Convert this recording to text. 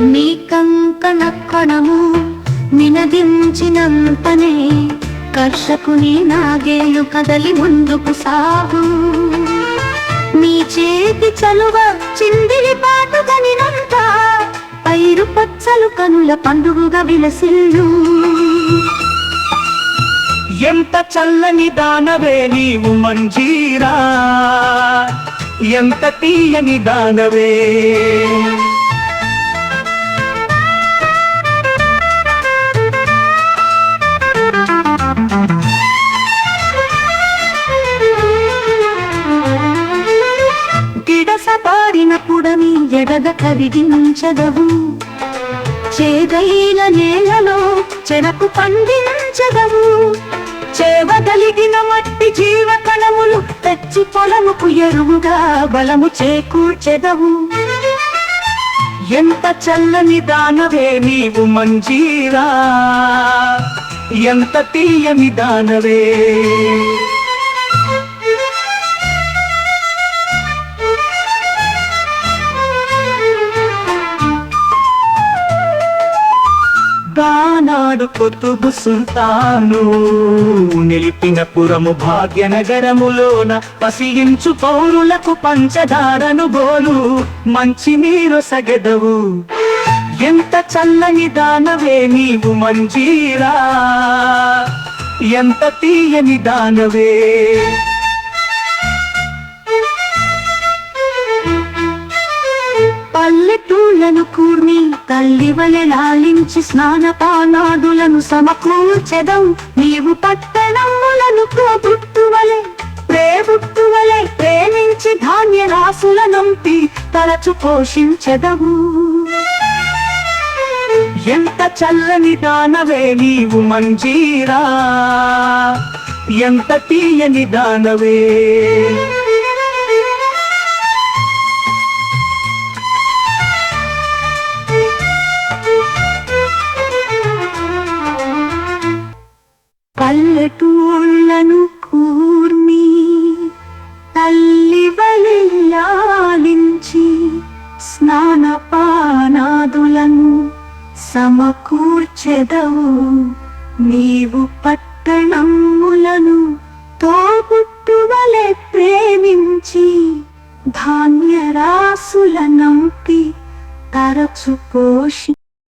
నీ కంకణ కణము నినదించినంతనే కర్షకుని నాగేలు కదలి ముందుకు సాగు. నీ చేతి చలువ చిందిరి పాటుగనినంత పైరు పచ్చలు కనుల పండుగగా విలసిల్లు. ఎంత చల్లని దానవే నీవు మంజీరా? ఎంత తీయని దానవే? ఎడగ కరిగించదవు. చేదైన నేలలో చెరకు పండించదవు. చేవగలిగిన మట్టి జీవ కణములు తెచ్చి పొలముకు ఎరువుగా బలము చేకూర్చెదవు. ఎంత చల్లని దానవే నీవు మంజీరా ఎంత తీయని దానవే. దానాడు సుల్తాను నిలిపిన పురము భాగ్యనగరములోన పసిగించు పౌరులకు పంచదారను బోలు. మంచి నీరు సగెదవు. ఎంత చల్లని దానవే నీవు మంజీరా. ఎంత తీయని దానవే. పల్లెటూళ్ళను కూర్మి తల్లి వలె లాలించి స్నానపానాదులను సమకూర్చెదం. నీవు పట్టణములను ప్రభుత్వలే ప్రేబుట్టువలే ప్రేమించి ధాన్య రాసుల నంపి తరచు పోషించెదవు. ఎంత చల్లని దానవే నీవు మంజీరా ఎంత తీయని దానవే. పల్లెటూళ్ళను కూర్మి తల్లి వలె స్నానపానాదులను సమకూర్చెదవు. నీవు పట్టణములను తోబుట్టువలె ప్రేమించి ధాన్య రాసుల నంపి తరచు పోషి